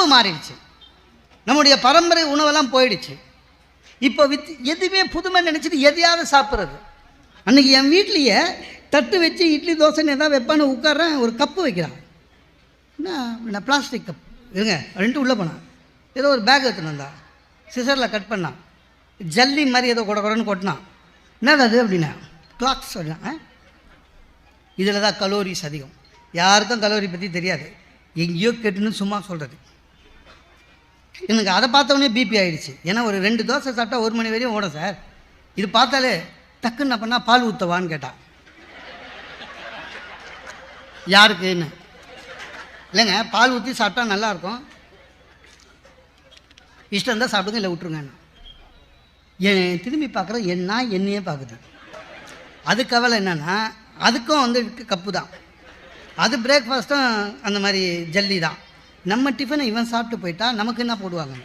உணவு மாறிடுச்சு. நம்முடைய பரம்பரை உணவெல்லாம் போயிடுச்சு. இப்போ வித் எதுவுமே புதுமை நினச்சிட்டு எதையாவது சாப்பிட்றது. அன்றைக்கி என் வீட்லேயே தட்டு வச்சு இட்லி தோசைன்னு எதாவது வைப்பான்னு உட்கார்றேன் ஒரு கப்பு வைக்கிறான். என்ன பிளாஸ்டிக் கப் இருங்க ரெண்டு உள்ளே போனான் ஏதோ ஒரு பேக் எடுத்துன்னு வந்தான் சிசரில் கட் பண்ணான். ஜல்லி மாதிரி ஏதோ கொட கொடன்னு கொட்டினான். என்னது அது அப்படின்னா? கிளாக்ஸ் அப்படின்னா இதில் தான் கலோரிஸ் அதிகம். யாருக்கும் கலோரி பற்றி தெரியாது. எங்கேயோ கேட்டுன்னு சும்மா சொல்கிறது எனக்கு அதை பார்த்தோன்னே பிபி ஆயிடுச்சு. ஏன்னா ஒரு ரெண்டு தோசை சாப்பிட்டா ஒரு மணி வரையும் ஓடும் சார். இது பார்த்தாலே டக்குன்னு என்ன பண்ணால் பால் ஊற்றவான்னு கேட்டான். யாருக்குன்னு? இல்லைங்க பால் ஊற்றி சாப்பிட்டா நல்லாயிருக்கும். இஷ்டம் இருந்தால் சாப்பிடுங்க இல்லை விட்ருங்க என் திரும்பி பார்க்குறது என்ன என்னையே பார்க்குது. அது கவலை என்னென்னா அதுக்கும் வந்து கப்பு தான் அது பிரேக்ஃபாஸ்ட்டும் அந்த மாதிரி ஜல்லி தான். நம்ம டிஃபனை இவன் சாப்பிட்டு போயிட்டா நமக்கு என்ன போடுவாங்க?